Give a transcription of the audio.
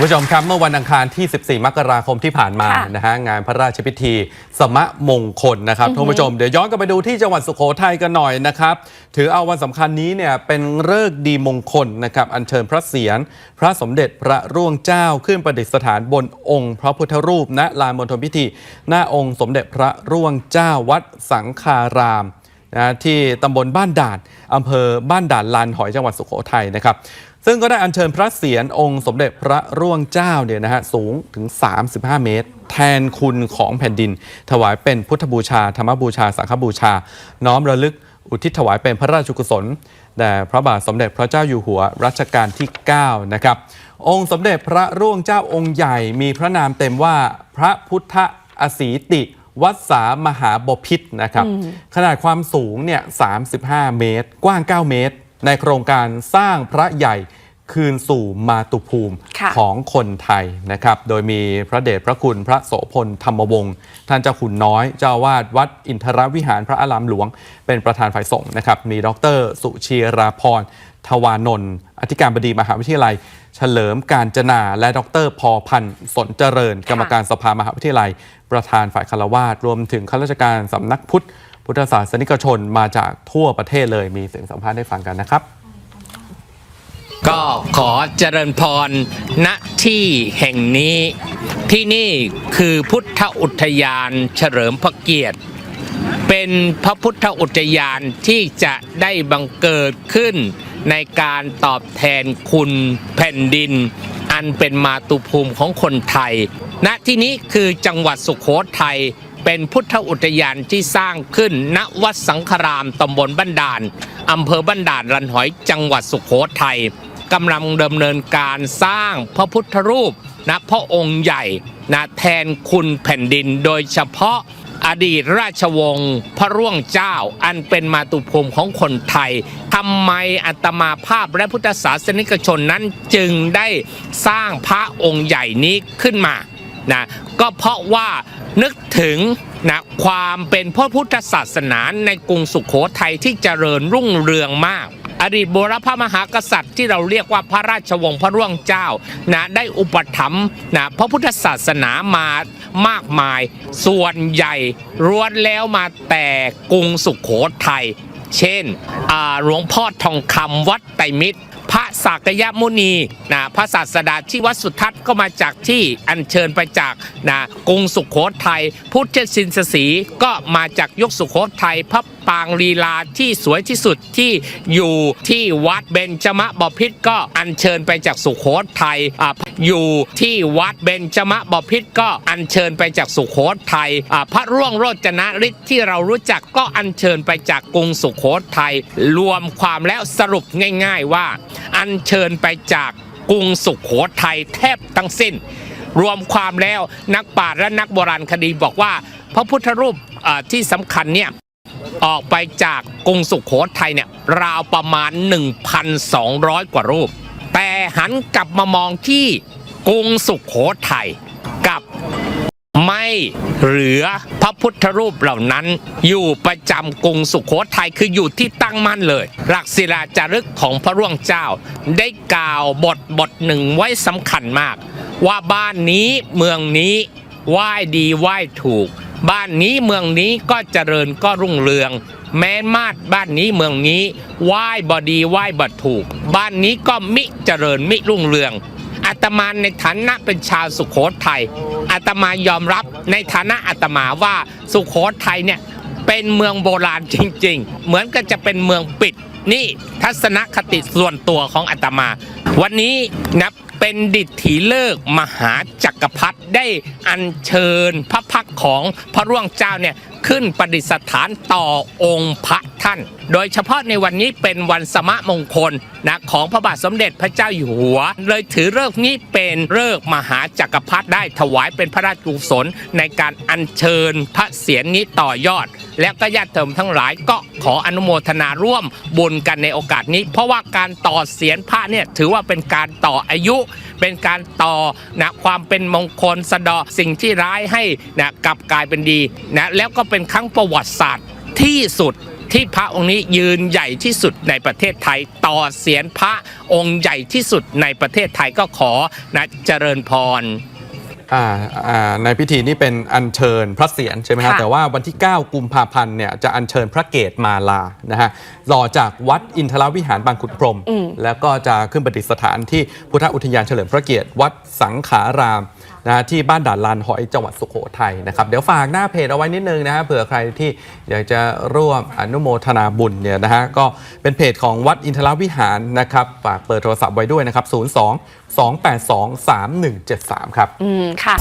านผู้ชมครับเมื่อวันอังคารที่ 14 มกราคมที่ผ่านมาค่ะนะฮะงานพระราชพิธี สมะมงคลนะครับท่านผู้ชมเดี๋ยวย้อนกลับไปดูที่จังหวัดสุโขทัยกันหน่อยนะครับ ถือเอาวันสำคัญนี้เนี่ยเป็นเลิกษ์ดีมงคลนะครับอัญเชิญพระเศียรพระสมเด็จพระร่วงเจ้าขึ้นประดิษฐานบนองค์พระพุทธรูปณลานมณฑลพิธี หน้าองค์สมเด็จพระร่วงเจ้าวัดสังคารามนะที่ตำบลบ้านด่านอำเภอบ้านด่านลานหอยจังหวัดสุโขทัยนะครับ ซึ่งก็ได้อัญเชิญพระเศียรองค์สมเด็จพระร่วงเจ้าเนี่ยนะฮะสูงถึง 35 เมตร แทนคุณของแผ่นดิน ถวายเป็นพุทธบูชา ธรรมบูชา สังฆบูชา น้อมระลึกอุทิศถวายเป็นพระราชกุศลแด่พระบาทสมเด็จพระเจ้าอยู่หัวรัชกาลที่ 9 นะครับ องค์สมเด็จพระร่วงเจ้าองค์ใหญ่มีพระนามเต็มว่าพระพุทธอสีติวัดสามหาบพิษนะครับ ขนาดความสูงเนี่ย 35 เมตร กว้าง 9 เมตร ในโครงการสร้างพระใหญ่คืนสู่มาตุภูมิค่ะของคนไทยนะครับ โดยมีพระเดชพระคุณพระโสพลธรรมวงศ์ท่านเจ้าคุณน้อยเจ้าอาวาดวัดอินทรวิหารพระอารามหลวง เป็นประธานฝ่ายสงฆ์นะครับ มีดร สุชีราพรทวานนท์อธิการบดีมหาวิทยาลัย เฉลิมการจนา และดรพอพันธ์สนเจริญ กรรมการสภามหาวิทยาลัย ประธานฝ่ายคารวาสรวมถึงข้าราชการสำนักพุทธ พุทธศาสนิกชนมาจากทั่วประเทศเลยมีเสียงสัมภาษณ์ให้ฟังกันนะครับ ก็ขอเจริญพรณที่แห่งนี้ ที่นี่คือพุทธอุทยานเฉลิมพระเกียรติ เป็นพระพุทธอุทยานที่จะได้บังเกิดขึ้นในการตอบแทนคุณแผ่นดิน อันเป็นมาตุภูมิของคนไทย ณที่นี้คือจังหวัดสุขโขทัย เป็นพุทธอุทยานที่สร้างขึ้นณวัดสังครามตำบลบ้านด่านอำเภอบ้านด่านรันหอยจังหวัดสุขโขทัยกำลังดำเนินการสร้างพระพุทธรูปนะพระองค์ใหญ่นะแทนคุณแผ่นดินโดยเฉพาะอดีตราชวงศ์พระร่วงเจ้าอันเป็นมาตุภูมิของคนไทยทำไมอัตมาภาพและพุทธศาสนิกชนนั้นจึงได้สร้างพระองค์ใหญ่นี้ขึ้นมานะก็เพราะว่านึกถึง นะความเป็นพระพุทธศาสนาในกรุงสุขโขทัยที่เจริญรุ่งเรืองมาก อดีตโบรพมหากษัตริย์ที่เราเรียกว่าพระราชวงศ์พระร่วงเจ้านะได้อุปถัมภ์นะพระพุทธศาสนามามากมาย ส่วนใหญ่ล้วนแล้วมาแต่กรุงสุขโขทัยเช่นหลวงพ่อทองคำวัดไตรมิตร พระสักยมุนีนะพระศาสดาที่วัดสุทัศน์ก็มาจากที่อัญเชิญไปจากนะกรุงสุขโขทัยพุทธชินสสีก็มาจากยุคสุขโขทัยพระปางลีลาที่สวยที่สุดที่อยู่ที่วัดเบญจมบพิตรก็อัญเชิญไปจากสุโขทัยอยู่ที่วัดเบญจมบพิตรก็อัญเชิญไปจากสุโขทัยพระร่วงโรจนฤทธิ์ที่เรารู้จักก็อัญเชิญไปจากกรุงสุโขทัยรวมความแล้วสรุปง่ายๆว่า อัญเชิญไปจากกรุงสุขโขทัยแทบทั้งสิ้น รวมความแล้วนักปราชญ์และนักโบราณคดีบอกว่า พระพุทธรูปที่สำคัญเนี่ย ออกไปจากกรุงสุขโขทัยเนี่ยราวประมาณ 1,200 กว่ารูป แต่หันกลับมามองที่กรุงสุขโขทัยกับไม่เหลือพระพุทธรูปเหล่านั้น อยู่ประจำกรุงสุขโขทัยคืออยู่ที่ตั้งมั่นเลย หลักศิลาจารึกของพระร่วงเจ้า ได้กล่าวบทบทหนึ่งไว้สำคัญมาก ว่าบ้านนี้เมืองนี้ไหว้ดีไหว้ถูก บ้านนี้เมืองนี้ก็เจริญก็รุ่งเรือง แม้มาดบ้านนี้เมืองนี้ไหว้บอดีไหว้บถูก บ้านนี้ก็มิเจริญมิรุ่งเรืองอาตมาในฐานะเป็นชาวสุขโขทัยอาตมายอมรับในฐานะอาตมาว่าสุขโขทัยเนี่ยเป็นเมืองโบราณจริง ๆ เหมือนกับจะเป็นเมืองปิดนี่ทัศนคติส่วนตัวของอาตมา วันนี้นะ เป็นดิถีเลิกมหาจักรพรรดิได้อัญเชิญพระพักของพระร่วงเจ้าเนี่ยขึ้นประดิษฐานต่อองค์พระ ท่าน โดยเฉพาะในวันนี้เป็นวันสมะมงคลนะของพระบาทสมเด็จพระเจ้าอยู่หัว เลยถือเลิกนี้เป็นเลิกมหาจักรพรรดิได้ถวายเป็นพระราชกุศลในการอัญเชิญพระเศียรนี้ต่อยอด และก็ญาติโยมทั้งหลายก็ขออนุโมทนาร่วมบุญกันในโอกาสนี้ เพราะว่าการต่อเศียรพระเนี่ยถือว่าเป็นการต่ออายุ เป็นการต่อนะความเป็นมงคลสะเดาะสิ่งที่ร้ายให้นะกลับกลายเป็นดีนะแล้วก็เป็นครั้งประวัติศาสตร์ที่สุด ที่พระองค์นี้ยืนใหญ่ที่สุดในประเทศไทย ต่อเสียนพระองค์ใหญ่ที่สุดในประเทศไทยก็ขอนะเจริญพร อ่าอ่าในพิธีนี้เป็นอัญเชิญพระเศียรใช่ไหมครับค่ะ แต่ว่าวันที่ 9 กุมภาพันธ์เนี่ยจะอัญเชิญพระเกศมาลานะฮะหล่อจากวัดอินทรวิหารบางขุนพรหมแล้วก็จะขึ้นประดิษฐานที่พุทธอุทยานเฉลิมพระเกียรติ วัดสังขารามนะฮะที่บ้านด่านลานหอยจังหวัดสุโขทัยนะครับเดี๋ยวฝากหน้าเพจเอาไว้นิดนึงนะฮะเผื่อใครที่อยากจะร่วมอนุโมทนาบุญเนี่ยนะฮะก็เป็นเพจของวัดอินทรวิหารนะครับฝากเปิดโทรศัพท์ไว้ด้วยนะครับ02 282 3173 ครับ อืม ค่ะ